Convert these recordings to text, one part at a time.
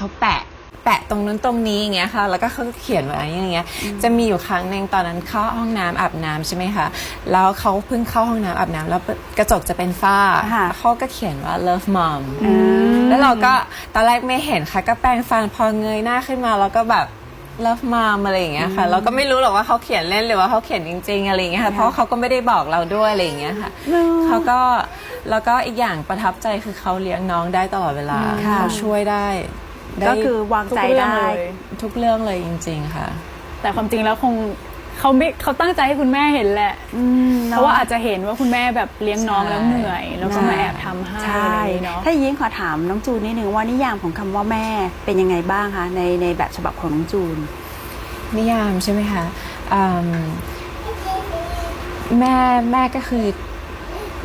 เขาแปะแปะตรงนู้นตรงนี้อย่างเงี้ยค่ะ แล้วก็เขาก็เขียนไว้อย่างเงี้ย จะมีอยู่ครั้งหนึ่งตอนนั้นเข้าห้องน้ำอาบน้ำใช่ไหมคะ แล้วเขาเพิ่งเข้าห้องน้ำอาบน้ำแล้วกระจกจะเป็นฝ้าค่ะ เขาก็เขียนว่า love mom แล้วเราก็ตอนแรกไม่เห็นค่ะ ก็แปรงฟันพอเงยหน้าขึ้นมาแล้วก็แบบ love mom อะไรอย่างเงี้ยค่ะ เราก็ไม่รู้หรอกว่าเขาเขียนเล่นหรือว่าเขาเขียนจริง ๆ อะไรอย่างเงี้ยค่ะ เพราะว่าเขาก็ไม่ได้บอกเราด้วยอะไรอย่างเงี้ยค่ะ เขาก็แล้วก็อีกอย่างประทับใจคือเขาเลี้ยงน้องได้ตลอดเวลาค่ะ เขาช่วยได้ได้ ก็คือวางใจทุกเรื่องได้เลยทุกเรื่องเลยจริง ๆ ค่ะ แต่ความจริงแล้วคงเขาไม่เขาตั้งใจให้คุณแม่เห็นแหละเพราะว่าอาจจะเห็นว่าคุณแม่แบบเลี้ยงน้องแล้วเหนื่อย แล้วก็มาแอบทำให้ใช่อะไรอย่างนี้เนาะถ้าอย่างนี้ขอถามน้องจูนนิดนึงว่านิยามของคำว่าแม่เป็นยังไงบ้างคะในในแบบฉบับของน้องจูน นิยามใช่ไหมคะอืมแม่แม่ก็คือ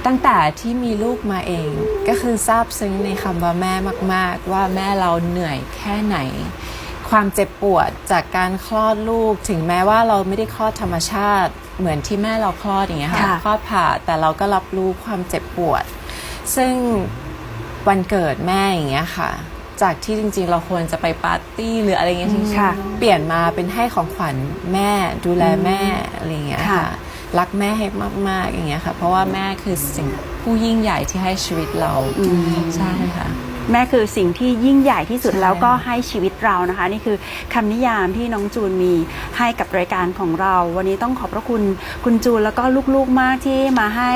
ตั้งแต่ที่มีลูกมาเองก็คือซาบซึ้งในคำว่าแม่มาก ๆ ว่าแม่เราเหนื่อยแค่ไหน ความเจ็บปวดจากการคลอดลูก ถึงแม้ว่าเราไม่ได้คลอดธรรมชาติ เหมือนที่แม่เราคลอดอย่างเงี้ยค่ะค่ะคลอดผ่าแต่เราก็รับรู้ความเจ็บปวด ซึ่งวันเกิดแม่อย่างเงี้ยค่ะ จากที่จริง ๆ เราควรจะไปปาร์ตี้หรืออะไรเงี้ยที่ค่ะเปลี่ยนมาเป็นให้ของขวัญแม่ดูแลแม่อะไรเงี้ยค่ะค่ะ รักแม่ให้มาก ๆ อย่างเงี้ยค่ะ เพราะว่าแม่คือสิ่งผู้ยิ่งใหญ่ที่ให้ชีวิตเราใช่ค่ะแม่คือสิ่งที่ยิ่งใหญ่ที่สุดใช่แล้วก็ให้ชีวิตเรานะคะ นี่คือคำนิยามที่น้องจูนมีให้กับรายการของเรา วันนี้ต้องขอบพระคุณคุณจูนแล้วก็ลูกๆมากที่มาให้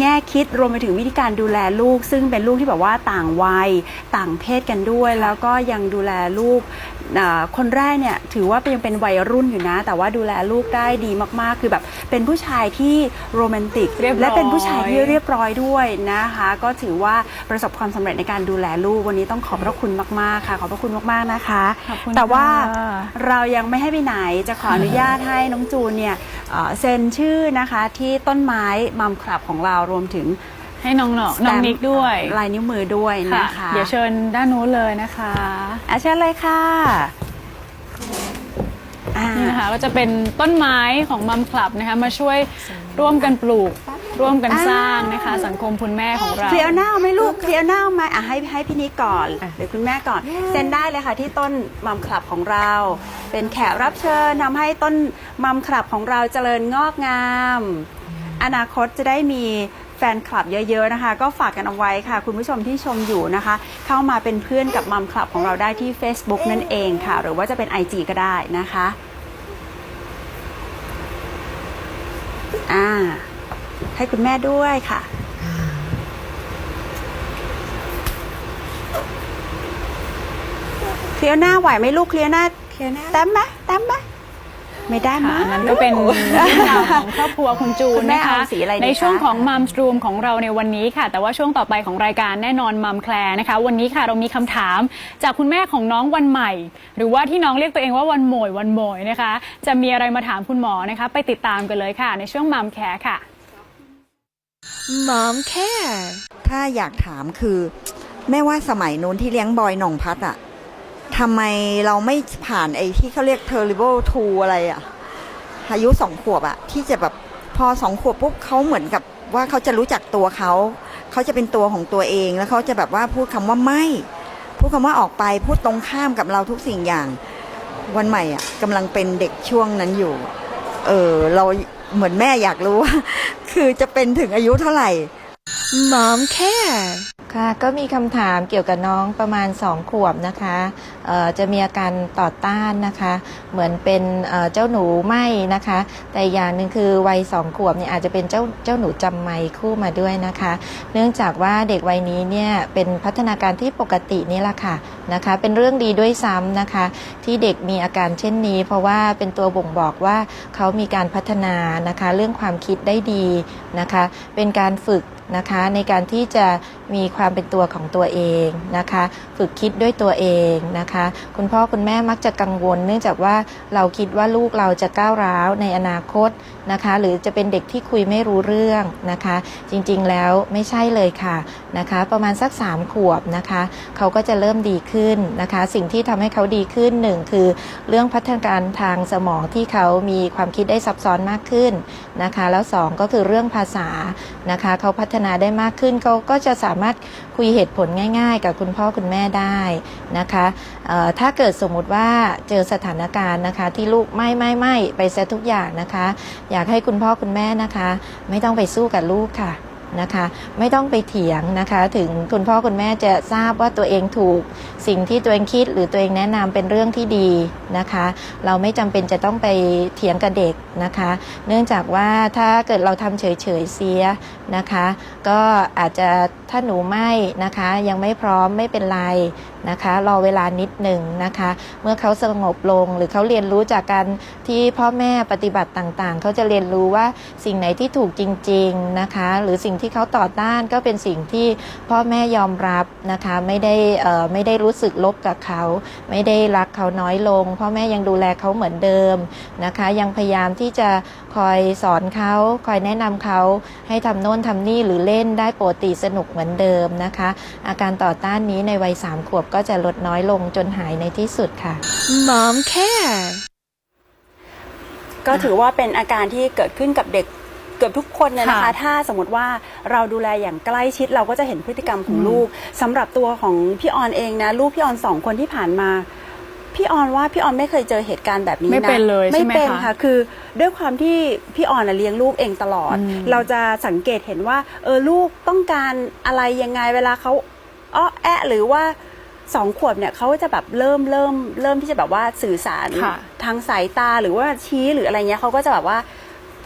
แง่คิดรวมไปถึงวิธีการดูแลลูก ซึ่งเป็นลูกที่แบบว่าต่างวัยต่างเพศกันด้วย แล้วก็ยังดูแลลูกอ่า คนแรกเนี่ยถือว่ายังเป็นวัยรุ่นอยู่นะ แต่ว่าดูแลลูกได้ดีมากๆ คือแบบเป็นผู้ชายที่โรแมนติกเรียบร้อยและเป็นผู้ชายที่เรียบร้อยด้วยนะคะ ก็ถือว่าประสบความสำเร็จในการดูแลลูกวันนี้ต้องขอบพระคุณมากๆค่ะ ขอบพระคุณมากๆนะคะขอบคุณแต่ว่าค่ะเรายังไม่ให้ไปไหนจะขออนุญาตให้น้องจูนเนี่ยเอ่อเซ็นชื่อนะคะที่ต้นไม้มัมคลับของเรารวมถึง ให้น้องๆน้องนิกด้วยลายนิ้วมือด้วยค่ะนะคะเดี๋ยวเชิญด้านนู้นเลยนะคะอะเชิญเลยค่ะอ่านี่นะคะก็จะเป็นต้นไม้ของมัมคลับนะคะมาช่วยร่วมกันปลูกร่วมกันสร้างนะคะ สังคมคุณแม่ของเราเคลียร์หน้าไหมลูกเคลียร์หน้าไหมอะให้ให้พี่นิกก่อนหรือคุณแม่ก่อนเซ็นได้เลยค่ะที่ต้นมัมคลับของเรา เป็นแขกรับเชิญทำให้ต้นมัมคลับของเราเจริญงอกงาม อนาคตจะได้มี แฟนคลับเยอะๆนะคะ ก็ฝากกันเอาไว้ค่ะ คุณผู้ชมที่ชมอยู่นะคะ เข้ามาเป็นเพื่อนกับมัมคลับของเราได้ที่ Facebook นั่นเองค่ะ หรือว่าจะเป็น IG ก็ได้นะคะอ่าให้คุณแม่ด้วยค่ะเคลียร์หน้าไหวไหมลูกเคลียร์หน้าเคลียร์หน้าแต้มไหมแต้มไหม ไม่ได้ค่ะมั้อัยนนั้นก็เป็นเรื่องราวของครอบครัวคุณจูคุนณแม่นะคะ เอาสีอะไรดีคะ ในช่วงของมัมส r ูมของเราในวันนี้ค่ะ แต่ว่าช่วงต่อไปของรายการแน่นอนมัมแคลร์นะคะ วันนี้ค่ะเรามีคำถามจากคุณแม่ของน้องวันใหม่ หรือว่าที่น้องเรียกตัวเองว่าวันโหมยวันโหมยนะคะ จะมีอะไรมาถามคุณหมอนะคะ ไปติดตามกันเลยค่ะ ในช่วงมัมแคร์ค่ะ Mom Care ถ้าอยากถามคือ แม่ว่าสมัยนู้นที่เลี้ยงบอยหน่องพัดอะ ทำไมเราไม่ผ่านไอ้ที่เขาเรียก terrible two อะไรอะอายุสองขวบอะที่จะแบบพอสองขวบปุ๊บเขาเหมือนกับว่าเขาจะรู้จักตัวเขาเขาจะเป็นตัวของตัวเองแล้วเขาจะแบบว่าพูดคำว่าไม่ พูดคำว่าออกไปพูดตรงข้ามกับเราทุกสิ่งอย่าง วันใหม่อะกำลังเป็นเด็กช่วงนั้นอยู่ เออเราเหมือนแม่อยากรู้ว่า คือจะเป็นถึงอายุเท่าไหร่ Mom Care ค่ะ ก็มีคำถามเกี่ยวกับน้องประมาณ 2 ขวบนะคะ จะมีอาการต่อต้านนะคะ เหมือนเป็นเจ้าหนูไหมนะคะ แต่อย่างหนึ่งคือวัย2ขวบเนี่ยอาจจะเป็นเจ้าเจ้าหนูจำไม่คู่มาด้วยนะคะ เนื่องจากว่าเด็กวัยนี้เนี่ยเป็นพัฒนาการที่ปกตินี่แหละค่ะนะคะ เป็นเรื่องดีด้วยซ้ำนะคะ ที่เด็กมีอาการเช่นนี้ เพราะว่าเป็นตัวบ่งบอกว่าเขามีการพัฒนานะคะ เรื่องความคิดได้ดีนะคะ เป็นการฝึกนะคะในการที่จะมีความเป็นตัวของตัวเองนะคะ ฝึกคิดด้วยตัวเองนะคะคุณพ่อคุณแม่มักจะกังวล เนื่องจากว่าเราคิดว่าลูกเราจะก้าวร้าวในอนาคตนะคะ หรือจะเป็นเด็กที่คุยไม่รู้เรื่องนะคะ จริงๆแล้วไม่ใช่เลยค่ะนะคะ ประมาณสัก3ขวบนะคะเขาก็จะเริ่มดีขึ้นนะคะ สิ่งที่ทำให้เขาดีขึ้นหนึ่งคือ เรื่องพัฒนาการทางสมองที่เขามีความคิดได้ซับซ้อนมากขึ้นนะคะ แล้วสองก็คือเรื่องภาษานะคะเขาพัฒนาได้มากขึ้นเขาก็จะสามารถคุยเหตุผลง่าย ๆ กับคุณพ่อคุณแม่ได้นะคะถ้าเกิดสมมุติว่าเจอสถานการณ์นะคะ ที่ลูกไม่ไม่ไม่ไปเซะทุกอย่างนะคะ อยากให้คุณพ่อคุณแม่นะคะ ไม่ต้องไปสู้กับลูกค่ะนะคะไม่ต้องไปเถียงนะคะถึงคุณพ่อคุณแม่จะทราบว่าตัวเองถูก สิ่งที่ตัวเองคิดหรือตัวเองแนะนำเป็นเรื่องที่ดีนะคะ เราไม่จำเป็นจะต้องไปเถียงกับเด็กนะคะ เนื่องจากว่าถ้าเกิดเราทำเฉยๆเสียนะคะ ก็อาจจะถ้าหนูไม่นะคะยังไม่พร้อมไม่เป็นไรนะคะรอเวลานิดหนึ่งนะคะ เมื่อเขาสงบลงหรือเขาเรียนรู้จากการที่พ่อแม่ปฏิบัติต่างๆ เขาจะเรียนรู้ว่าสิ่งไหนที่ถูกจริงๆนะคะ หรือสิ่งที่เขาต่อต้านก็เป็นสิ่งที่พ่อแม่ยอมรับนะคะไม่ได้ไม่ได้รู้สึกลบกับเขา ไม่ได้รักเขาน้อยลง พ่อแม่ยังดูแลเขาเหมือนเดิมนะคะ ยังพยายามที่จะคอยสอนเขาคอยแนะนำเขาให้ทำโน่นทำนี่หรือเล่นได้ปกติสนุกเหมือนเดิมนะคะ อาการต่อต้านนี้ในวัยสามขวบก็จะลดน้อยลงจนหายในที่สุดค่ะ Mom Care ก็ถือว่าเป็นอาการที่เกิดขึ้นกับเด็กเกือบทุกคนเลยนะคะ ค่ะถ้าสมมติว่าเราดูแลอย่างใกล้ชิดเราก็จะเห็นพฤติกรรมของลูกสำหรับตัวของพี่ออนเองนะ ลูกพี่ออนสองคนที่ผ่านมา พี่ออนว่าพี่ออนไม่เคยเจอเหตุการณ์แบบนี้นะไม่เป็นเลยใช่ไหมไม่เป็นคะค่ะ คือด้วยความที่พี่ออนน่ะเลี้ยงลูกเองตลอด อืม เราจะสังเกตเห็นว่า เออลูกต้องการอะไรยังไงเวลาเขาอ้อแอะหรือว่า สองขวบเนี่ยเขาจะแบบเริ่มเริ่มเริ่มที่จะแบบว่าสื่อสารค่ะทางสายตาหรือว่าชี้หรืออะไรเงี้ยเขาก็จะแบบว่า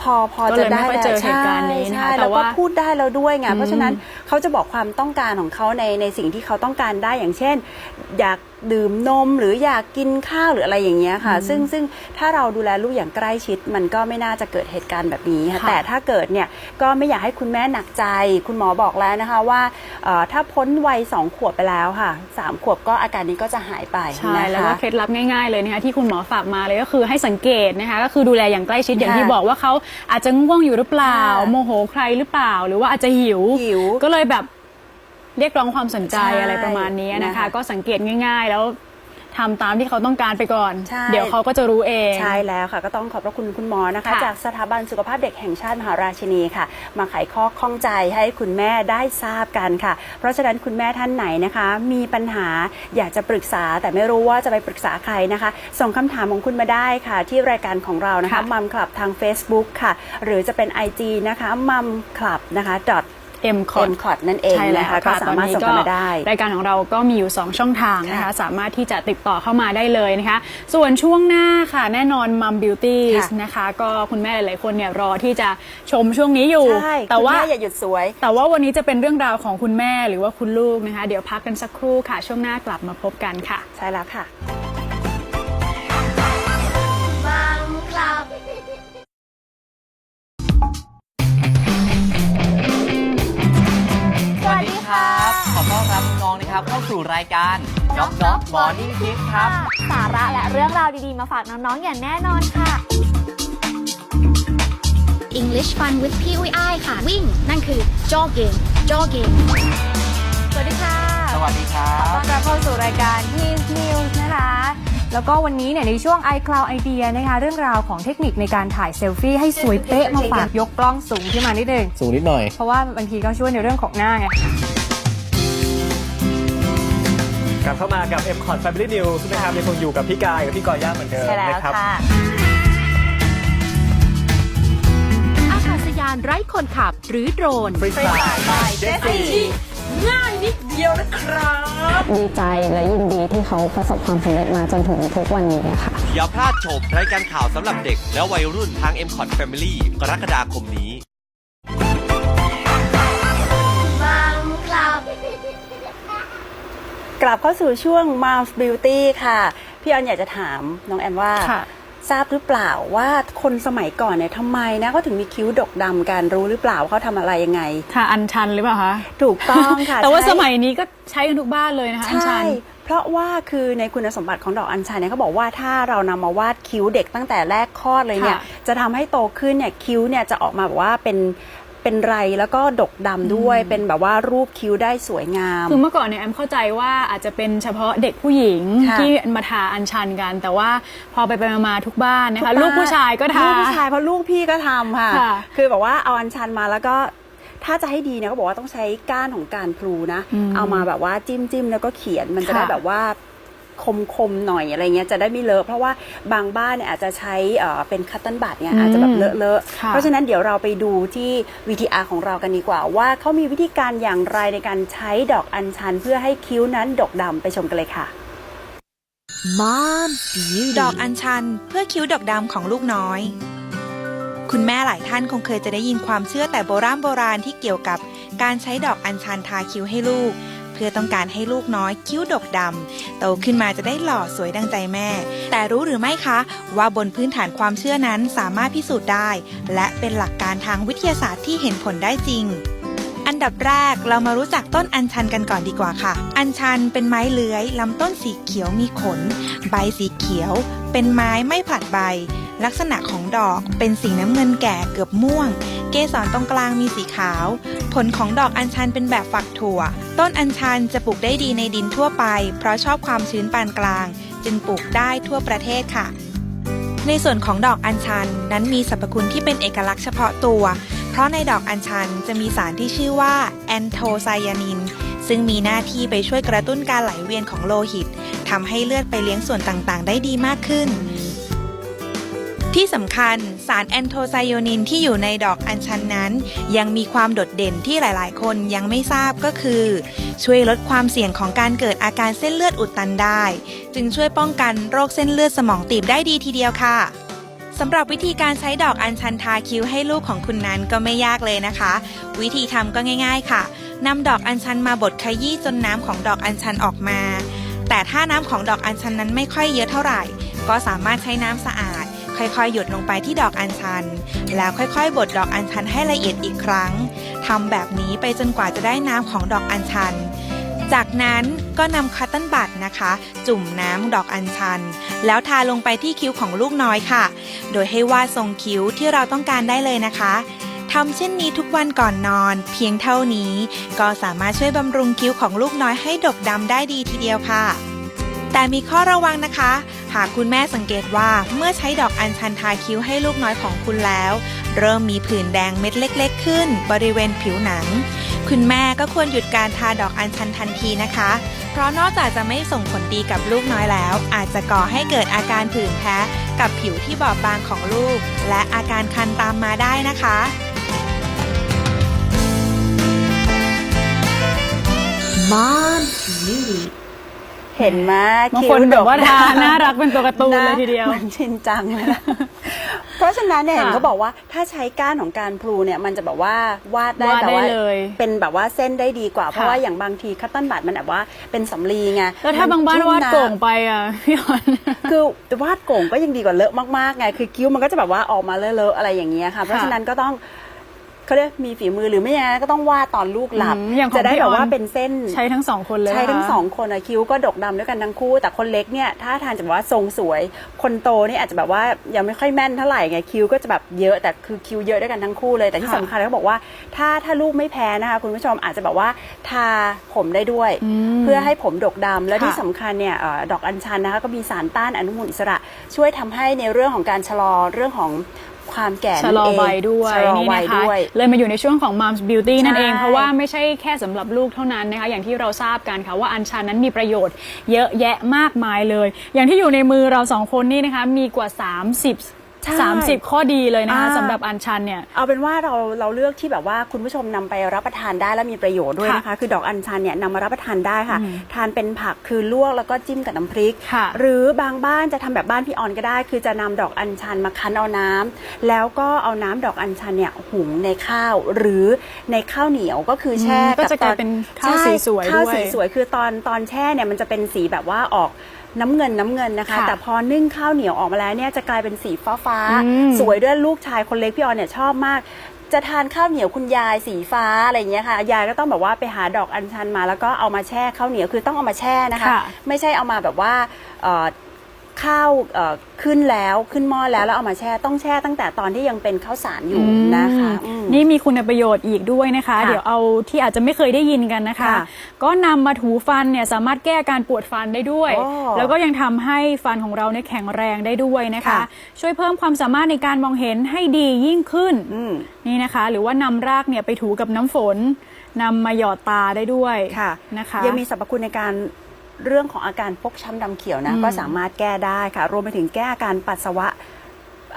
พอพอก็เลจะยได้ไม่ค่อยเจอเหตุการณ์นี้นะคะใช่แต่แล้วก็ว่าพูดได้แล้วด้วยไงอืมเพราะฉะนั้น เขาจะบอกความต้องการของเขาในในสิ่งที่เขาต้องการได้อย่างเช่น อยากดื่มนมหรืออยากกินข้าวหรืออะไรอย่างเงี้ยค่ะ ซึ่งซึ่งถ้าเราดูแลลูกอย่างใกล้ชิด มันก็ไม่น่าจะเกิดเหตุการณ์แบบนี้ค่ะค่ะแต่ถ้าเกิดเนี่ยก็ไม่อยากให้คุณแม่หนักใจ คุณหมอบอกแล้วนะคะว่าเอ่อถ้าพ้นวัยสองขวบไปแล้วค่ะสามขวบก็อาการนี้ก็จะหายไปใช่นะคะแล้วก็เคล็ดลับง่ายๆเลยนะคะที่คุณหมอฝากมาเลยก็คือให้สังเกตนะคะก็คือดูแลอย่างใกล้ชิดอย่างค่ะที่บอกว่าเขาอาจจะง่วงอยู่หรือเปล่าค่ะโมโหใครหรือเปล่า หรือว่าอาจจะหิวหิวก็เลยแบบเรียกร้องความสนใจใช่อะไรประมาณนี้นะคะ นะคะก็สังเกตง่าย ๆ แล้วทำตามที่เขาต้องการไปก่อน ใช่ เดี๋ยวเขาก็จะรู้เอง ใช่แล้วค่ะ ก็ต้องขอบพระคุณคุณหมอนะคะ ค่ะ จากสถาบันสุขภาพเด็กแห่งชาติมหาราชินีค่ะ มาไขข้อข้องใจให้คุณแม่ได้ทราบกันค่ะ เพราะฉะนั้นคุณแม่ท่านไหนนะคะ มีปัญหาอยากจะปรึกษาแต่ไม่รู้ว่าจะไปปรึกษาใครนะคะ ส่งคำถามของคุณมาได้ค่ะ ที่รายการของเรานะคะค่ะ มัมคลับทาง Facebook ค่ะ หรือจะเป็น IG นะคะมัมคลับนะคะ M c o m c o t นั่นเองใช่แล้วนะคะก็สามารถส่งเข้ามาได้ รายการของเราก็มีอยู่ 2 ช่องทางนะคะ ค่ะสามารถที่จะติดต่อเข้ามาได้เลยนะคะ ส่วนช่วงหน้าค่ะแน่นอนมัมบิวตี้ค่ะ นะคะ ก็คุณแม่หลายๆคนเนี่ยรอที่จะชมช่วงนี้อยู่ ใช่แต่ว่า คุณแม่อย่าหยุดสวย แต่ว่าวันนี้จะเป็นเรื่องราวของคุณแม่หรือว่าคุณลูกนะคะ เดี๋ยวพักกันสักครู่ค่ะ ช่วงหน้ากลับมาพบกันค่ะ ใช่แล้วค่ะ อต้อนรับน้องๆนะครับเข้าสู่รายการน็อกน็อกมอร์นิ่งคิดครับ สาระและเรื่องราวดีๆ มาฝากน้องๆอย่างแน่นอนค่ะ English Fun with พี่อุ้ยอ้ายค่ะ วิ่ง นั่นคือ jogging jogging สวัสดีค่ะสวัสดีครัต้อบ นรับเข้าสู่รายการ Teens News นะคะ แล้วก็วันนี้เนี่ยในช่วง iCloud Idea นะคะเรื่องราวของเทคนิคในการถ่ายเซลฟี่ให้สวยเป๊ะมาฝากยกกล้องสูงขึ้นมานิดนึง สูงนิดหน่อย เพราะว่าบางทีก็ช่วยในเรื่องของหน้าไง กลับเข้ามากับ m c o t Family News นะครับยังคงอยู่กับพี่กายกับพี่กอย่าเหมือนเดิมใช่แล้วนะครับ ค่ะ อากาศยานไร้คนขับหรือโดรน ฟรีสไตล์เจสซี่ดีใจและยินดีที่เขาประสบความสำเร็จมาจนถึงทุกวันนี้ค่ะ อย่าพลาดชมรายการข่าวสำหรับเด็กและวัยรุ่นทาง m c o t Family กรกฎาคมนี้ กลับเข้าสู่ช่วง Mouse Beauty ค่ะ พี่ออนอยากจะถามน้องแอมว่าค่ะทราบหรือเปล่าว่าคนสมัยก่อนเนี่ยทำไมนะเขาถึงมีคิ้วดกดำกันรู้หรือเปล่าว่าเขาทำอะไรยังไงค่ะอันชันหรือเปล่าคะ ถูกต้องค่ะ แต่ว่าใช่ สมัยนี้ก็ใช้กันทุกบ้านเลยนะคะอันชัใช่นเพราะว่าคือในคุณสมบัติของดอกอัญชันเนี่ยเขาบอกว่าถ้าเรานำมาวาดคิ้วเด็กตั้งแต่แรกคลอดเลยเนี่ยค่ะจะทำให้โตขึ้นเนี่ยคิ้วเนี่ยจะออกมาแบบว่าเป็น เป็นไรแล้วก็ดกดำด้วย เป็นแบบว่ารูปคิ้วได้สวยงาม คือเมื่อก่อนเนี่ยแอมเข้าใจว่าอาจจะเป็นเฉพาะเด็กผู้หญิงค่ะ ที่มาทาอัญชันกัน แต่ว่าพอไปไปมาๆทุกบ้านนะคะทุบ้นลูกผู้ชายก็ทา ลูกผู้ชายเพราะลูกพี่ก็ทำค่ะ ค่ะคือแบบว่าเอาอัญชันมาแล้วก็ถ้าจะให้ดีเนี่ยเขาบอกว่าต้องใช้ก้านของการพลูนะ อืมเอามาแบบว่าจิ้มจิ้มแล้วก็เขียนมันจะได้ค่ะแบบว่า คมคมๆหน่อยอะไรเงี้ยจะได้ไม่เลอะเพราะว่าบางบ้านเนี่ยอาจจะใช้เอ่อเป็นคัตเติลบัตเนี่ยอาจจะแบบเลอะเลอะๆค่ะเพราะฉะนั้นเดี๋ยวเราไปดูที่ VTR ของเรากันดีกว่า ว่าเขามีวิธีการอย่างไรในการใช้ดอกอัญชัน เพื่อให้คิ้วนั้นดกดำไปชมกันเลยค่ะดอกอัญชัน เพื่อคิ้วดอกดำของลูกน้อย คุณแม่หลายท่านคงเคยจะได้ยินความเชื่อแต่โบราณโบราณที่เกี่ยวกับ การใช้ดอกอัญชันทาคิ้วให้ลูกเพื่อต้องการให้ลูกน้อยคิ้วดกดำโตขึ้นมาจะได้หล่อสวยดังใจแม่ แต่รู้หรือไม่คะ ว่าบนพื้นฐานความเชื่อนั้นสามารถพิสูจน์ได้ และเป็นหลักการทางวิทยาศาสตร์ที่เห็นผลได้จริงอันดับแรกเรามารู้จักต้นอัญชันกันก่อนดีกว่าค่ะ อัญชันเป็นไม้เลื้อยลำต้นสีเขียวมีขน ใบสีเขียว เป็นไม้ไม่ผลัดใบ ลักษณะของดอกเป็นสีน้ำเงินแก่เกือบม่วง เกสรตรงกลางมีสีขาว ผลของดอกอัญชันเป็นแบบฝักถั่ว ต้นอัญชันจะปลูกได้ดีในดินทั่วไป เพราะชอบความชื้นปานกลาง จึงปลูกได้ทั่วประเทศค่ะ ในส่วนของดอกอัญชันนั้นมีสรรพคุณที่เป็นเอกลักษณ์เฉพาะตัว เพราะในดอกอัญชันจะมีสารที่ชื่อว่าแอนโทไซยานินซึ่งมีหน้าที่ไปช่วยกระตุ้นการไหลเวียนของโลหิตทำให้เลือดไปเลี้ยงส่วนต่างๆ ได้ดีมากขึ้น ที่สำคัญสารแอนโทไซโอนินที่อยู่ในดอกอัญชันนั้น ยังมีความโดดเด่นที่หลายๆ คนยังไม่ทราบก็คือ ช่วยลดความเสี่ยงของการเกิดอาการเส้นเลือดอุดตันได้ จึงช่วยป้องกันโรคเส้นเลือดสมองตีบได้ดีทีเดียวค่ะสำหรับวิธีการใช้ดอกอัญชันทาคิ้วให้ลูกของคุณนั้นก็ไม่ยากเลยนะคะ วิธีทำก็ง่าย ๆ ค่ะนำดอกอัญชันมาบดขยี้จนน้ำของดอกอัญชันออกมา แต่ถ้าน้ำของดอกอัญชันนั้นไม่ค่อยเยอะเท่าไหร่ ก็สามารถใช้น้ำสะอาด ค่อยๆ หยดลงไปที่ดอกอัญชัน แล้วค่อยๆบดดอกอัญชันให้ละเอียดอีกครั้งทำแบบนี้ไปจนกว่าจะได้น้ำของดอกอัญชัน จากนั้นก็นำคัตเติ้ลบัตนะคะ จุ่มน้ำดอกอัญชัน แล้วทาลงไปที่คิ้วของลูกน้อยค่ะ โดยให้วาดทรงคิ้วที่เราต้องการได้เลยนะคะทำเช่นนี้ทุกวันก่อนนอน เพียงเท่านี้ ก็สามารถช่วยบำรุงคิ้วของลูกน้อยให้ดกดำได้ดีทีเดียวค่ะ แต่มีข้อระวังนะคะ หากคุณแม่สังเกตว่าเมื่อใช้ดอกอัญชันทาคิ้วให้ลูกน้อยของคุณแล้ว เริ่มมีผื่นแดงเม็ดเล็ก ๆ ขึ้น บริเวณผิวหนัง คุณแม่ก็ควรหยุดการทาดอกอัญชันทันทีนะคะ เพราะนอกจากจะไม่ส่งผลดีกับลูกน้อยแล้ว อาจจะก่อให้เกิดอาการผื่นแพ้ กับผิวที่บอบบางของลูก และอาการคันตามมาได้นะคะ mom beauty เห็นไหมบางคิ้คนแบบว่าดกทาดำน่ารักเป็นตัวการ์ตูนเลยทีเดียวเหมือนชินจังเลยนะเพราะฉะนั้นเนี่ยค่ะเห็นเขาบอกว่าถ้าใช้ก้านของการพลูเนี่ยมันจะแบบว่าวาดได้วาดแบบได้ว่าเลยเป็นแบบว่าเส้นได้ดีกว่าเพราะค่ะว่าอย่างบางทีคัตเติ้ลบัตมันแบบว่าเป็นสำลีไงแล้วถ้าบางบ้านชุ่มวาดำโก่งไปอะพี่ออนคือวาดโก่งก็ยังดีกว่าเลอะมากๆไงคือคิ้วมันก็จะแบบว่าออกมาเลอะๆอะไรอย่างเงี้ยค่ะเพราะฉะนั้นก็ต้อง เขาเรียกมีฝีมือหรือไม่อย่างนั้นก็ต้องวาดตอนลูกหลับ อืมอย่างของจะได้พี่แบบออนว่าเป็นเส้น ใช้ทั้งสองคนเลยใช้ทั้งนะคะ สองคนอะคิ้วก็ดกดำด้วยกันทั้งคู่ แต่คนเล็กเนี่ยถ้าทานจะแบบว่าทรงสวย คนโตนี่อาจจะแบบว่ายังไม่ค่อยแม่นเท่าไหร่ไงคิ้วก็จะแบบเยอะแต่คือคิ้วเยอะด้วยกันทั้งคู่เลยแต่ที่ค่ะสำคัญเขาบอกว่าถ้าถ้าลูกไม่แพ้นะคะคุณผู้ชมอาจจะแบบว่าทาผมได้ด้วยมเพื่อให้ผมดกดำและค่ะ ที่สำคัญเนี่ยเอ่อดอกอัญชันนะคะก็มีสารต้านอนุมูลอิสระ ช่วยทำให้ในเรื่องของการชะลอเรื่องของ ความแก่ชะนั่นลอเองวัยด้วยชะลอนี่วัยนะคะด้วย เลยมาอยู่ในช่วงของ Moms Beauty นั่นเองใช่เพราะว่าไม่ใช่แค่สำหรับลูกเท่านั้นนะคะ อย่างที่เราทราบกันค่ะว่าอัญชันนั้นมีประโยชน์เยอะแยะมากมายเลย อย่างที่อยู่ในมือเราสองคนนี่นะคะมีกว่า 30 ใช่ 30 ข้อดีเลยนะคะอ่า สำหรับอัญชันเนี่ย เอาเป็นว่าเราเราเลือกที่แบบว่าคุณผู้ชมนำไปรับประทานได้และมีประโยชน์ด้วยนะคะ คือดอกอัญชันเนี่ยนำมารับประทานได้ค่ะ อืมทานเป็นผักคือลวกแล้วก็จิ้มกับน้ำพริก ค่ะหรือบางบ้านจะทำแบบบ้านพี่ออนก็ได้ คือจะนำดอกอัญชันมาคั้นเอาน้ำแล้วก็เอาน้ำดอกอัญชันเนี่ยหุงในข้าว หรือในข้าวเหนียวก็คือแช่อืมก็จะกลายบตอเป็นข้าวใช่สีสวยข้าวด้วยสีสวยคือตอนตอนแช่เนี่ยมันจะเป็นสีแบบว่าออก น้ำเงินน้ำเงินนะคะ ค่ะแต่พอนึ่งข้าวเหนียวออกมาแล้วเนี่ยจะกลายเป็นสีฟ้าฟ้าๆอืมสวยด้วยลูกชายคนเล็กพี่ออนเนี่ยชอบมาก จะทานข้าวเหนียวคุณยายสีฟ้าอะไรอย่างเงี้ยค่ะ ยายก็ต้องแบบว่าไปหาดอกอัญชันมา แล้วก็เอามาแช่ข้าวเหนียวคือต้องเอามาแช่นะคะ ค่ะ ไม่ใช่เอามาแบบว่าเอ่อ ข้าวเอ่อขึ้นแล้วขึ้นหม้อแล้วแล้วเอามาแช่ต้องแช่ตั้งแต่ตอนที่ยังเป็นข้าวสารอยู่นะคะอืมนี่มีคุณประโยชน์อีกด้วยนะคะค่ะเดี๋ยวเอาที่อาจจะไม่เคยได้ยินกันนะคะค่ะก็นำมาถูฟันเนี่ยสามารถแก้อาการปวดฟันได้ด้วยโอ้แล้วก็ยังทำให้ฟันของเราเนี่ยแข็งแรงได้ด้วยนะคะค่ะช่วยเพิ่มความสามารถในการมองเห็นให้ดียิ่งขึ้นอืมนี่นะคะ หรือว่านำรากเนี่ยไปถูกับน้ำฝนนำมาหยอดตาได้ด้วยค่ะนะคะยังมีสรรพคุณในการ เรื่องของอาการพกช้ำดำเขียวนะอืมก็สามารถแก้ได้ค่ะ รวมไปถึงแก้อาการปัสสาวะ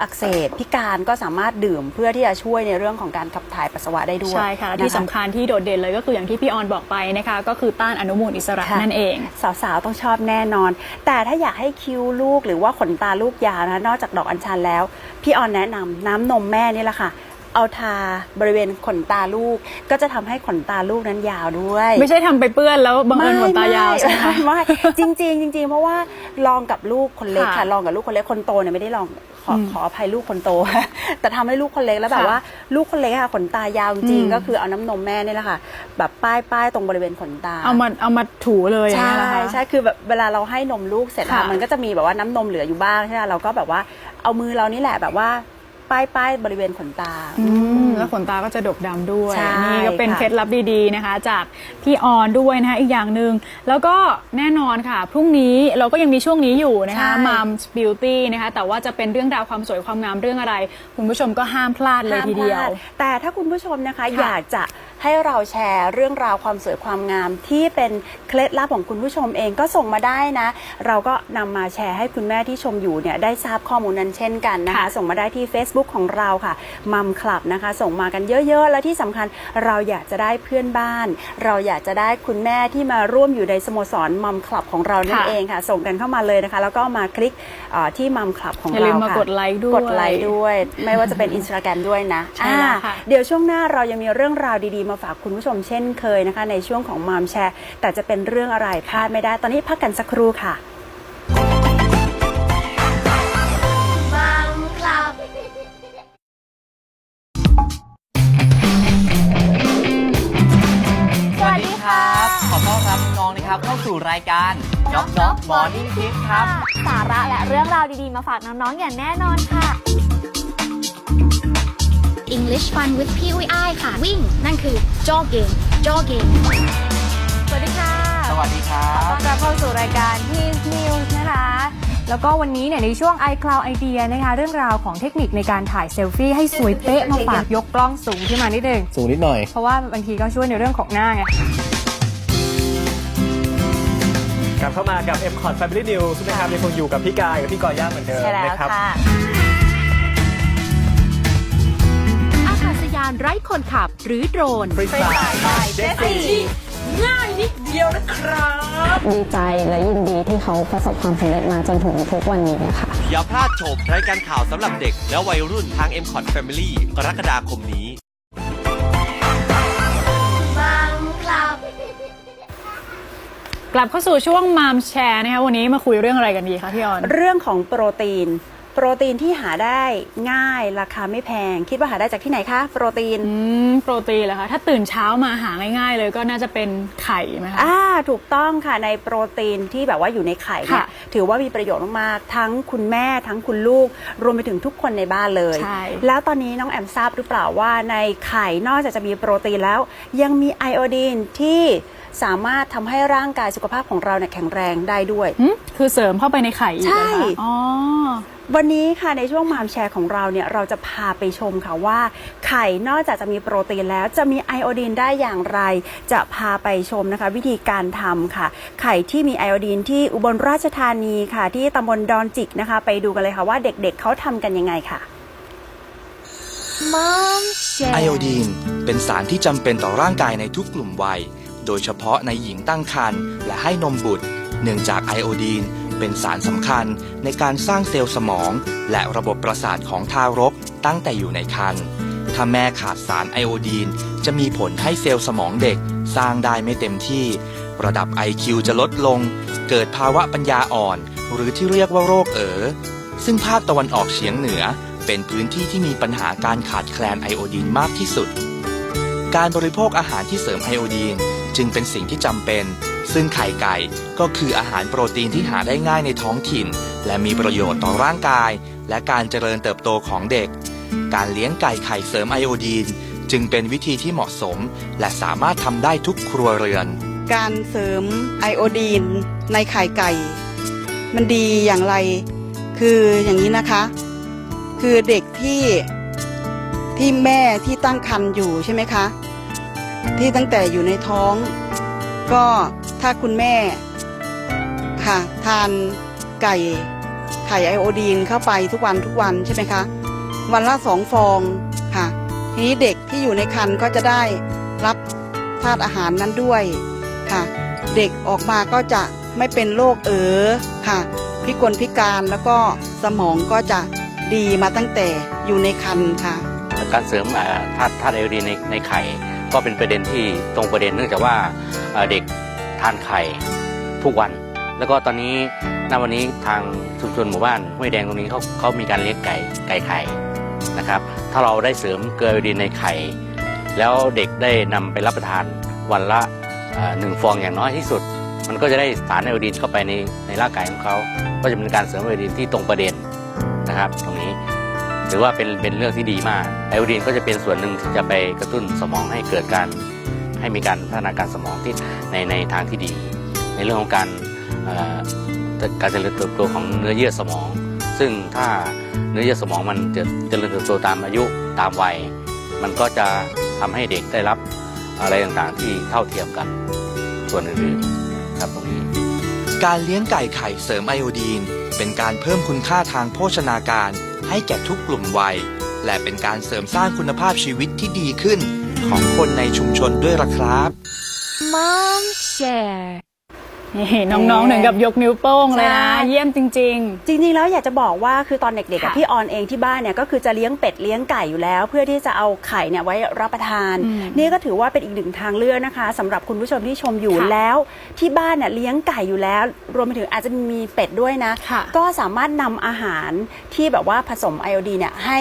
อักเสบพิการก็สามารถดื่มเพื่อที่จะช่วยในเรื่องของการขับถ่ายปัสสาวะได้ด้วยใช่ค่ะนที่สำคัญที่โดดเด่นเลยก็คืออย่างที่พี่ออนบอกไปนะคะก็คือต้านอนุมูลอิสระค่ะนั่นเอง สาวๆ ต้องชอบแน่นอน แต่ถ้าอยากให้คิ้วลูกหรือว่าขนตาลูกยาวนะคะนอกจากดอกอัญชันแล้ว พี่ออนแนะนำน้ำนมแม่นี่แหละค่ะ เอาทาบริเวณขนตาลูก ก็จะทำให้ขนตาลูกนั้นยาวด้วย ไม่ใช่ทำไปเปื้อนแล้วบังเอิญขนตายาวใช่ไหมคะ ไม่จริงๆจริง ๆ เพราะว่าลองกับลูกคนเล็กค่ะค่ะลองกับลูกคนเล็กคนโตเนี่ยไม่ได้ลองขออืมขออภัยลูกคนโต แต่ทำให้ลูกคนเล็กแล้วแบบค่ะว่าลูกคนเล็กค่ะขนตายาวจริงอืม ๆก็คือเอาน้ำนมแม่นี่แหละค่ะ แบบป้ายป้ายตรงบริเวณขนตาเอามาเอามาถูเลยอย่างใช่นี้ยนะคะ ใช่คือแบบเวลาเราให้นมลูกเสร็จค่ะอะมันก็จะมีแบบว่าน้ำนมเหลืออยู่บ้างใช่ไหมเราก็แบบว่าเอามือเรานี่แหละแบบว่า ป้ายป้ายบริเวณขนตา อืมแล้วขนตาก็จะดกดำด้วย ใช่นี่ก็เป็นค่ะ เคล็ดลับดีๆนะคะ จากพี่ออนด้วยนะคะอีกอย่างหนึ่งแล้วก็แน่นอนค่ะ พรุ่งนี้เราก็ยังมีช่วงนี้อยู่นะคะใช่ Mom's Beauty นะคะแต่ว่าจะเป็นเรื่องราวความสวยความงามเรื่องอะไร คุณผู้ชมก็ห้ามพลาดเลยทีเดียว ห้ามพลาแต่ถ้าคุณผู้ชมนะคะค่ะอยากจะ ให้เราแชร์เรื่องราวความสวยความงามที่เป็นเคล็ดลับของคุณผู้ชมเองก็ส่งมาได้นะ เราก็นำมาแชร์ให้คุณแม่ที่ชมอยู่เนี่ยได้ทราบข้อมูลนั้นเช่นกันนะคะค่ะส่งมาได้ที่ Facebook ของเราค่ะมัมคลับนะคะ ส่งมากันเยอะๆ แล้วที่สำคัญเราอยากจะได้เพื่อนบ้าน เราอยากจะได้คุณแม่ที่มาร่วมอยู่ในสโมสรมัมคลับของเรานั่นค่ะเองค่ะ ส่งกันเข้ามาเลยนะคะ แล้วก็มาคลิกเอ่อที่มัมคลับของอย่าเราลืมมาค่ะกดไลค์ด้วยกดไลค์ด้วย ไม่ว่าจะเป็นอินสตาแกรมด้วยนะใช่แล้วอ่าค่ะเดี๋ยวช่วงหน้าเรายังมีเรื่องราวดีๆมาฝากคุณผู้ชมเช่นเคยนะคะ ในช่วงของมามแชร์ แต่จะเป็นเรื่องอะไรพลาดไม่ได้ ตอนนี้พักกันสักครู่ค่ะสวัสดีครับขอต้อนรับน้องๆนะครับเข้าสู่รายการน็อกน็อกมอร์นิ่งคิดครับ สาระและเรื่องราวดีๆ มาฝากน้องๆอย่างแน่นอนค่ะ English Fun with พี่อุ้ยอ้ายค่ะ วิ่งนั่นคือ jogging jogging สวัสดีค่ะสวัสดีครัขอบต้อนรับเข้าสู่รายการที่นิวส์นะคะ แล้วก็วันนี้เนี่ยในช่วง iCloud Idea นะคะ เรื่องราวของเทคนิคในการถ่ายเซลฟี่ให้สวยเป๊ะมาฝากยกกล้องสูงขึ้นมานิดนึง สูงนิดหน่อย เพราะว่าบางทีก็ช่วยในเรื่องของหน้าไง กลับเข้ามากับ m c o t Family News นะครับยังคงอยู่กับพี่กายกับพี่กอย่าเหมือนเดิมใช่แล้วนะครับ ค่ะากาศยานไร้คนขับหรือโดรน ฟรีสไตล์เจสซี่ดีใจและยินดีที่เขาประสบความสำเร็จมาจนถึงทุกวันนี้ค่ะ อย่าพลาดชมรายการข่าวสำหรับเด็ก และวัยรุ่นทาง m c o t Family กรกฎาคมนี้กลับเข้าสู่ช่วงมามแชร์นะคะวันนี้มาคุยเรื่องอะไรกันดีคะพี่ออน เรื่องของโปรตีน โปรตีนที่หาได้ง่ายราคาไม่แพง คิดว่าหาได้จากที่ไหนคะ โปรตีน อืมโปรตีนเหรอคะถ้าตื่นเช้ามาหาง่ายๆเลยก็น่าจะเป็นไข่ไหมคะ อ่าถูกต้องค่ะในโปรตีนที่แบบว่าอยู่ในไข่เนี่ยค่ะถือว่ามีประโยชน์มากๆทั้งคุณแม่ทั้งคุณลูก รวมไปถึงทุกคนในบ้านเลย ใช่ แล้วตอนนี้น้องแอมทราบหรือเปล่าว่าในไข่นอกจากจะมีโปรตีนแล้ว ยังมีไอโอดีนที่สามารถทำให้ร่างกายสุขภาพของเราเนี่ยแข็งแรงได้ด้วย หึคือเสริมเข้าไปในไข่อีกเหรอใช่ คะอ๋อ วันนี้ค่ะในช่วงมามแชร์ของเราเนี่ยเราจะพาไปชมค่ะว่า ไข่นอกจากจะมีโปรตีนแล้วจะมีไอโอดีนได้อย่างไร จะพาไปชมนะคะ วิธีการทำค่ะ ไข่ที่มีไอโอดีนที่อุบลราชธานีค่ะ ที่ตำบลดอนจิกนะคะ ไปดูกันเลยค่ะว่าเด็กๆเขาทำกันยังไงค่ะ Mom Share ไอโอดีนเป็นสารที่จำเป็นต่อร่างกายในทุกกลุ่มวัย โดยเฉพาะในหญิงตั้งครรภ์และให้นมบุตร เนื่องจากไอโอดีน เป็นสารสำคัญในการสร้างเซลล์สมอง และระบบประสาทของทารกตั้งแต่อยู่ในครรภ์ถ้าแม่ขาดสารไอโอดีน จะมีผลให้เซลล์สมองเด็กสร้างได้ไม่เต็มที่ ระดับ IQ จะลดลง เกิดภาวะปัญญาอ่อน หรือที่เรียกว่าโรคเอ๋อซึ่งภาคตะวันออกเฉียงเหนือ เป็นพื้นที่ที่มีปัญหาการขาดแคลนไอโอดีนมากที่สุด การบริโภคอาหารที่เสริมไอโอดีน จึงเป็นสิ่งที่จำเป็น ซึ่งไข่ไก่ก็คืออาหารโปรตีนที่หาได้ง่ายในท้องถิ่น และมีประโยชน์ต่อร่างกาย และการเจริญเติบโตของเด็ก การเลี้ยงไก่ไข่เสริมไอโอดีน จึงเป็นวิธีที่เหมาะสม และสามารถทำได้ทุกครัวเรือน การเสริมไอโอดีนในไข่ไก่ มันดีอย่างไร คืออย่างนี้นะคะ คือเด็กที่ที่แม่ที่ตั้งครรภ์อยู่ใช่ไหมคะ ที่ตั้งแต่อยู่ในท้อง ก็ถ้าคุณแม่ค่ะทานไก่ไข่ไอโอดีนเข้าไปทุกวันทุกวันใช่ไหมคะ วันละสองฟองค่ะทีนี้เด็กที่อยู่ในครรภ์ก็จะได้รับธาตุอาหารนั้นด้วยค่ะ เด็กออกมาก็จะไม่เป็นโรคเออค่ะ พิกลพิการแล้วก็สมองก็จะดีมาตั้งแต่อยู่ในครรภ์ค่ะ การเสริมธาตุธาตุไอโอดีนในในไข่ ก็เป็นประเด็นที่ตรงประเด็นเนื่องจากว่าเด็กทานไข่ทุกวัน แล้วก็ตอนนี้ณวันนี้ทางชุมชนหมู่บ้านห้วยแดงตรงนี้เขาเขามีการเลี้ยงไก่ไก่ไข่นะครับ ถ้าเราได้เสริมเกลือไอดีนในไข่ แล้วเด็กได้นำไปรับประทานวันละหนึ่งฟองอย่างน้อยที่สุด มันก็จะได้สารไอโอดีนเข้าไปในในร่างกายของเขา ก็จะเป็นการเสริมไอโอดีนที่ตรงประเด็นนะครับ ตรงนี้ ถือว่าเป็นเป็นเรื่องที่ดีมากไอโอดีนก็จะเป็นส่วนหนึ่งที่จะไปกระตุ้นสมองให้เกิดการให้มีการพัฒนาการสมองที่ในในทางที่ดี ในเรื่องของการการเจริญเติบโตของเนื้อเยื่อสมอง ซึ่งถ้าเนื้อเยื่อสมองมันจะเจริญเติบโตตามอายุตามวัย มันก็จะทำให้เด็กได้รับอะไรต่างๆที่เท่าเทียมกันส่วนอื่นๆครับตรงนี้ การเลี้ยงไก่ไข่เสริมไอโอดีน เป็นการเพิ่มคุณค่าทางโภชนาการ ให้แก่ทุกกลุ่มวัย และเป็นการเสริมสร้างคุณภาพชีวิตที่ดีขึ้น ของคนในชุมชนด้วยล่ะครับ Mom Share นี่น้องๆถึงกับยกนิ้วโป้งเลยนะ ใช่ เยี่ยมจริง จริงๆแล้วอยากจะบอกว่าคือตอนเด็กๆอะค่ะพี่ออนเองที่บ้านเนี่ยก็คือจะเลี้ยงเป็ดเลี้ยงไก่อยู่แล้ว เพื่อที่จะเอาไข่เนี่ยไว้รับประทาน อืมนี่ก็ถือว่าเป็นอีกหนึ่งทางเลือกนะคะสำหรับคุณผู้ชมที่ชมอยู่ค่ะแล้ว ที่บ้านเนี่ยเลี้ยงไก่อยู่แล้ว รวมไปถึงอาจจะมีเป็ดด้วยนะ ค่ะ ก็สามารถนำอาหารที่แบบว่าผสมไอโอดีนเนี่ยให้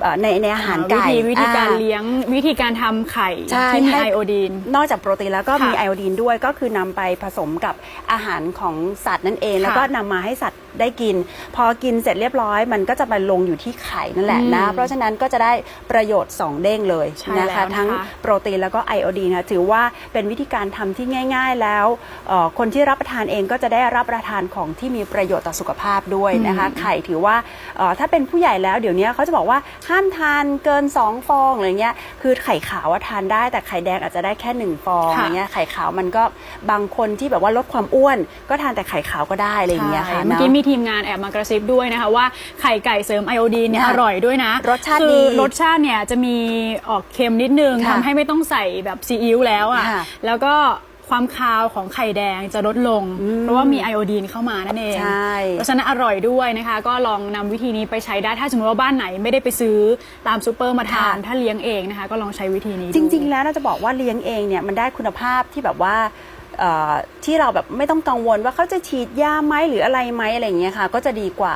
เอ่อในในอาหารไก่วิธีวิธีการอ่ เลี้ยงวิธีการทำไข่ใช่ที่มีให้ ไอโอดีน นอกจากโปรตีนแล้วก็ค่ะมีไอโอดีนด้วยก็คือนำไปผสมกับอาหารของสัตว์นั่นเอง แล้วก็นำมาให้สัตว์ได้กิน พอกินเสร็จเรียบร้อยมันก็จะมาลงอยู่ที่ไข่นั่นแหละนะอืมเพราะฉะนั้นก็จะได้ประโยชน์ 2 เด้งเลยใช่นะแล้วคะนะคะ ทั้งโปรตีนแล้วก็ไอโอดีนนะถือว่าเป็นวิธีการทำที่ง่าย ๆแล้วเอ่อคนที่รับประทานเองก็จะได้รับประทานของที่มีประโยชน์ต่อสุขภาพด้วยนะคะ ไข่ถือว่าเอ่อถ้าเป็นผู้ใหญ่แล้วเดี๋ยวนี้เขาจะบอกว่าห้ามทานเกิน 2 ฟองอะไรเงี้ยคือไข่ขาวว่าทานได้แต่ไข่แดงอาจจะได้แค่ 1 ฟองค่ะอะไรเงี้ยไข่ขาวมันก็บางคนที่แบบว่าลดความอ้วน ก็ทานแต่ไข่ขาวก็ได้อะไรอย่างเงี้ยค่ะใช่เมื่อกี้มีทีมงานแอบมากระซิบด้วยนะคะว่าไข่ไก่เสริมไอโอดีนเนี่ยค่ะอร่อยด้วยนะรสชาติคือดีรสชาติเนี่ยจะมีออกเค็มนิดนึงค่ะทำให้ไม่ต้องใส่แบบซีอิ๊วแล้วอะค่ะแล้วก็ความคาวของไข่แดงจะลดลง เพราะว่ามีไอโอดีนเข้ามานั่นเองใช่เพราะฉะนั้นอร่อยด้วยนะคะ ก็ลองนำวิธีนี้ไปใช้ได้ถ้าสมมติว่าบ้านไหนไม่ได้ไปซื้อตามซูเปอร์มาทานค่ะถ้าเลี้ยงเองนะคะ ก็ลองใช้วิธีนี้ดูจริง ๆ แล้วน่าจะบอกว่าเลี้ยงเองเนี่ยมันได้คุณภาพที่แบบว่าเอ่อ ที่เราแบบไม่ต้องกังวลว่าเขาจะฉีดยาไหมหรืออะไรไหมอะไรอย่างเงี้ยค่ะ ก็จะดีกว่า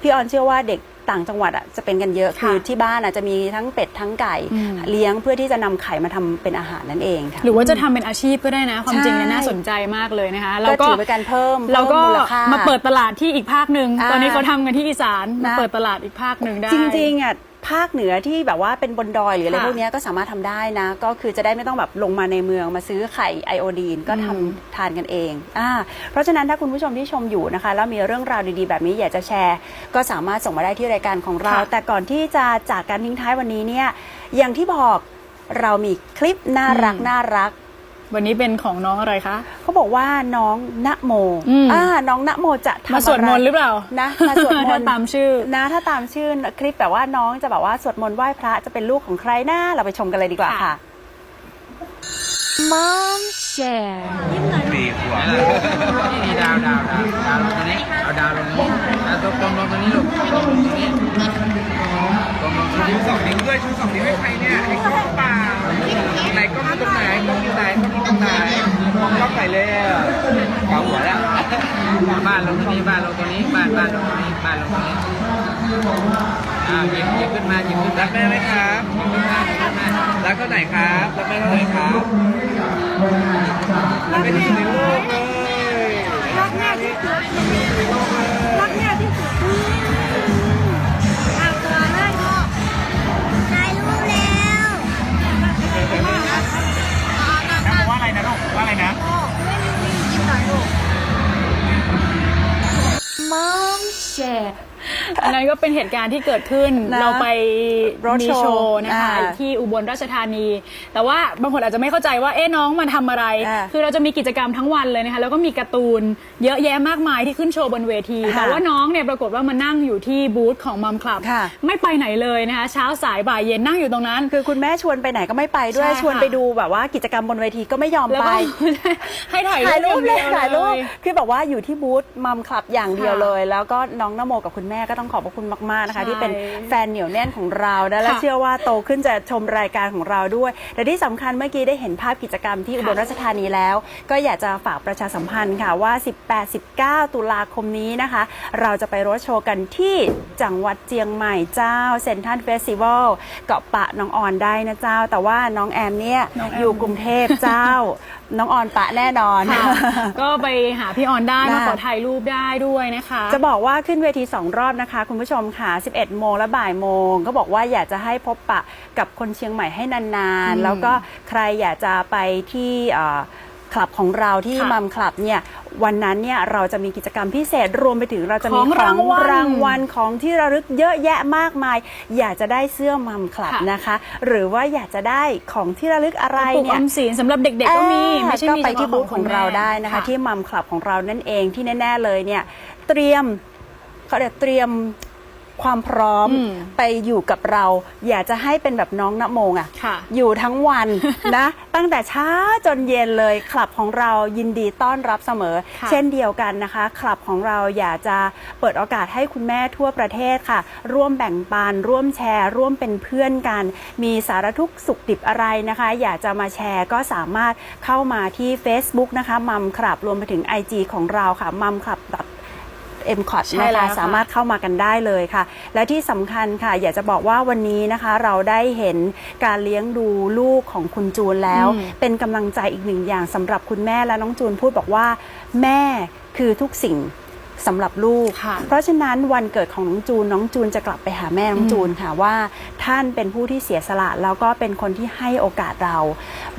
พี่ออนเชื่อว่าเด็กต่างจังหวัดอะจะเป็นกันเยอะค่ะคือที่บ้านอะจะมีทั้งเป็ดทั้งไก่อืมเลี้ยงเพื่อที่จะนำไข่มาทำเป็นอาหารนั่นเองค่ะหรือว่าจะทำเป็นอาชีพก็ได้นะ ความจริงเนี่ยใช่น่าสนใจมากเลยนะคะก็ถือเป็นการเพิ่มเราก็เพิ่มมูลค่ามาเปิดตลาดที่อีกภาคหนึ่งอ่าตอนนี้เขาทำกันที่อีสานมานะเปิดตลาดอีกภาคหนึ่งได้จริงๆอะ ภาคเหนือที่แบบว่าเป็นบนดอยหรืออะไรค่ะพวกเนี้ยก็สามารถทำได้นะ ก็คือจะได้ไม่ต้องแบบลงมาในเมืองมาซื้อไข่ไอโอดีนก็ทำอืมทานกันเองอ่าเพราะฉะนั้นถ้าคุณผู้ชมที่ชมอยู่นะคะ แล้วมีเรื่องราวดีๆ แบบนี้อยากจะแชร์ ก็สามารถส่งมาได้ที่รายการของเราแต่ก่อนที่จะจากการทิ้งท้ายวันนี้เนี่ยอย่างที่บอกเรามีคลิปน่ารักอืมน่ารัก วันนี้เป็นของน้องอะไรคะ เขาบอกว่าน้องณโมอืมอ่าน้องณโมจะทำมาสวดมนต์หรือเปล่านะมาสวดมนต์ถ้าตามชื่อนะถ้าตามชื่อคลิปแบบว่าน้องจะแบบว่าสวดมนต์ไหว้พระจะเป็นลูกของใครนะเราไปชมกันเลยดีกว่าค่ะ Mom Share สี่ขวบนี่ดาวดาวดาวดาวลงตรงนี้เอาดาวลงนี้แล้วตรงตรงลงตรงนี้ลูกตรงลงตรงนี้ตรงลงตรงนี้สองนิ้วด้วยชูสองนิ้วให้ใครเนี่ยให้กล้องเปล่าไหนกล้องตรงไหนกล้องอยู่ไหนกล้ องไหนกล้องกล้องไหนเลยอะเกาหัวแล้ว บ้านลงตรงนี้ บ้านลงตรงนี้ บ้านบ้านลงตรงนี้ บ้านลงตรงนี้อ่าหยิบหยิบขึ้นมาหยิบขึ้นรักแม่ไหมครับยิ้มขึ้นมายิ้มขึ้นมารักเท่าไหร่ครับรักแม่เท่าไหร่ครับรักแม่ที่สุดในโลกเลยรักแม่ที่สุด อันนั้นก็เป็นเหตุการณ์ที่เกิดขึ้นนะเราไป road มี show โชว์นะคะอ่าที่อุบลราชธานี แต่ว่าบางคนอาจจะไม่เข้าใจว่าเอ๊ะน้องมันทำอะไรอ่าคือเราจะมีกิจกรรมทั้งวันเลยนะคะแล้วก็มีการ์ตูนเยอะแยะมากมายที่ขึ้นโชว์บนเวทีค่ะแต่ว่าน้องเนี่ยปรากฏว่ามานั่งอยู่ที่บูธของมัมคลับค่ะไม่ไปไหนเลยนะคะเช้าสายบ่ายเย็นนั่งอยู่ตรงนั้น คือคุณแม่ชวนไปไหนก็ไม่ไปด้วยใช่ค่ะชวนไปดูแบบว่ากิจกรรมบนเวทีก็ไม่ยอมแล้วไปก็ให้ถ่ายถ่ายรูรูปปเลยองดีวถ่ายรูปเลคือแบบว่าอยู่ที่บูธมัมคลับอย่างเดียวค่ะเลย แล้วก็น้องนโมกับคุณแม่ก็ต้องขอบพระคุณมากๆนะคะใช่ที่เป็นแฟนเหนียวแน่นของเรานะและค่ะเชื่อว่าโตขึ้นจะชมรายการของเราด้วยแต่ที่สำคัญเมื่อกี้ได้เห็นภาพกิจกรรมที่อุบลราชธานีแล้ว ก็อยากจะฝากประชาสัมพันธ์ค่ะว่า 18-19 ตุลาคมนี้นะคะ เราจะไปรถโชว์กันที่จังหวัดเจียงใหม่เจ้าเซนทันเฟสติวัลเกาะปะน้องออนได้นะเจ้า แต่ว่าน้องแอมเนี่ยน้องแอมอยู่กรุงเทพเจ้า น้องออนปะแน่นอน ค่ะ ก็ไปหาพี่ออนได้ได้มาขอถ่ายรูปได้ด้วยนะคะ จะบอกว่าขึ้นเวที 2 รอบนะคะ คุณผู้ชมค่ะ 11 โมงและบ่ายโมง ก็บอกว่าอยากจะให้พบปะกับคนเชียงใหม่ให้นานอืมๆแล้วก็ใครอยากจะไปที่เอ่อ คลับของเราที่ค่ะมัมคลับเนี่ยวันนั้นเนี่ยเราจะมีกิจกรรมพิเศษรวมไปถึงเราจะมีของรางวัลรางวัลของที่ระลึกเยอะแยะมากมาย อยากจะได้เสื้อมัมคลับค่ะ นะคะ หรือว่าอยากจะได้ของที่ระลึกอะไรปลูกเนี่อยอมสินสำหรับเด็ก ๆ ก็มี อ่าไม่ใช่ก็มีไปเฉที่พาะบูธขขอองงคุณเราแม่ได้นะคะ ที่มัมคลับของเรานั่นเองที่แน่ ๆ เลยเนี่ย เตรียมเขาเรียกเตรียม ความพร้อมอืมไปอยู่กับเรา อยากจะให้เป็นแบบน้องณโมงอะค่ะ อยู่ทั้งวันนะ ตั้งแต่เช้าจนเย็นเลยคลับของเรายินดีต้อนรับเสมอ ค่ะ เช่นเดียวกันนะคะคลับของเราอยากจะเปิดโอกาสให้คุณแม่ทั่วประเทศค่ะ ร่วมแบ่งปันร่วมแชร์ ร่วมเป็นเพื่อนกัน มีสารทุกข์สุขดิบอะไรนะคะ อยากจะมาแชร์ก็สามารถเข้ามาที่ Facebook นะคะมัมคลับรวมไปถึง IG ของเราค่ะมัมคลับ m c o t ใช่นะแล้คะวค่ะ สามารถเข้ามากันได้เลยค่ะ และที่สำคัญค่ะ อยากจะบอกว่าวันนี้นะคะ เราได้เห็นการเลี้ยงดูลูกของคุณจูนแล้ว อืม เป็นกำลังใจอีกหนึ่งอย่างสำหรับคุณแม่และน้องจูนพูดบอกว่า แม่คือทุกสิ่ง สำหรับลูกค่ะเพราะฉะนั้นวันเกิดของน้องจูนน้องจูนจะกลับไปหาแม่น้องจูนค่ะว่าท่านเป็นผู้ที่เสียสละแล้วก็เป็นคนที่ให้โอกาสเรา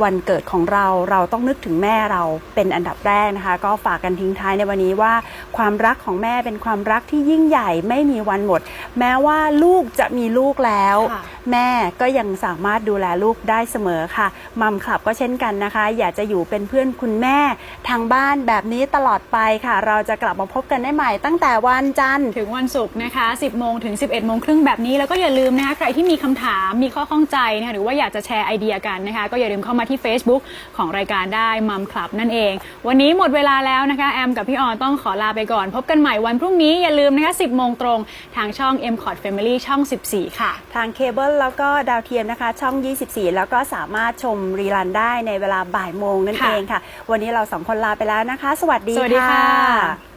วันเกิดของเราเราต้องนึกถึงแม่เราเป็นอันดับแรกนะคะ ก็ฝากกันทิ้งท้ายในวันนี้ว่า ความรักของแม่เป็นความรักที่ยิ่งใหญ่ไม่มีวันหมด แม้ว่าลูกจะมีลูกแล้วค่ะแม่ก็ยังสามารถดูแลลูกได้เสมอค่ะมัมคลับก็เช่นกันนะคะ อยากจะอยู่เป็นเพื่อนคุณแม่ทางบ้านแบบนี้ตลอดไปค่ะ เราจะกลับมาพบกันได้ใหม่ตั้งแต่วันจันทร์ถึงวันศุกร์นะคะ 10 โมงถึง 11 โมงครึ่งแบบนี้ แล้วก็อย่าลืมนะคะใครที่มีคำถามมีข้อข้องใจนะคะหรือว่าอยากจะแชร์ไอเดียกันนะคะ ก็อย่าลืมเข้ามาที่ Facebook ของรายการได้มัมคลับนั่นเอง วันนี้หมดเวลาแล้วนะคะแอมกับพี่ออนต้องขอลาไปก่อน พบกันใหม่วันพรุ่งนี้อย่าลืมนะคะ 10 โมงตรงทางช่อง m c o t Family ช่อง 14 ค่ะ ทางเคเบิลแล้วก็ดาวเทียมนะคะ ช่อง 24 แล้วก็สามารถชมรีลันได้ในเวลาบ่ายโมงนั่นค่ะเองค่ะ วันนี้เราสองคนลาไปแล้วนะคะ สวัสดีสวัสดีค่ะ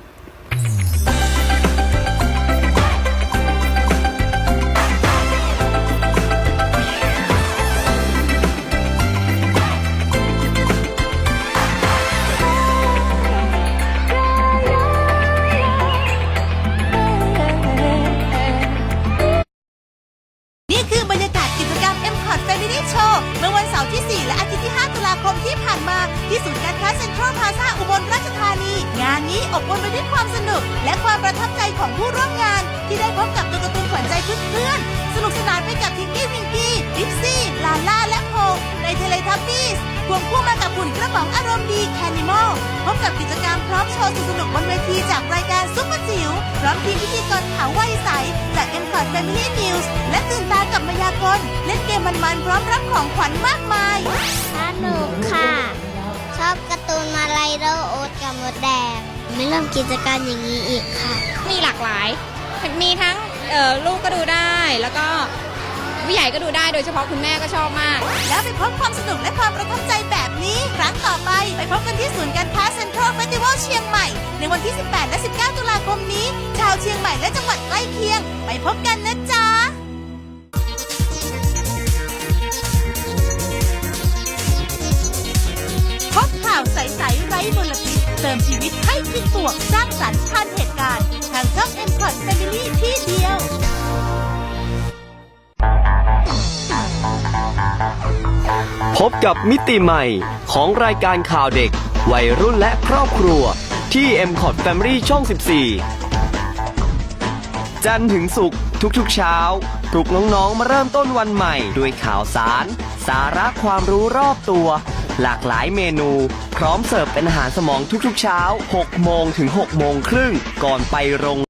ู้ใหญ่ก็ดูได้โดยเฉพาะคุณแม่ก็ชอบมาก แล้วไปพบความสนุกและความประทับใจแบบนี้ครั้งต่อไป ไปพบกันที่ศูนย์การค้าเซ็นทรัลเฟสติวัลเชียงใหม่ ในวันที่ 18 และ 19 ตุลาคมนี้ ชาวเชียงใหม่และจังหวัดใกล้เคียง ไปพบกันนะจ๊ะพบข่าวใส ๆ ไร้มลพิษเติมชีวิตให้ขึ้นบวสร้างสรรค์ผ่นเหตุการณ์ ทางช่อง M อ็มคอร์ดแฟมิลี่ที่เดียว พบกับมิติใหม่ของรายการข่าวเด็ก วัยรุ่นและครอบครัว ที่ m c o t Family ช่อง 14 จันทร์ถึงศุกร์ทุกๆเช้า ปลุกน้องๆ มาเริ่มต้นวันใหม่ ด้วยข่าวสาร สาระความรู้รอบตัว หลากหลายเมนู พร้อมเสิร์ฟเป็นอาหารสมองทุกๆเช้า 6 โมงถึง 6 โมงครึ่ง ก่อนไปโรง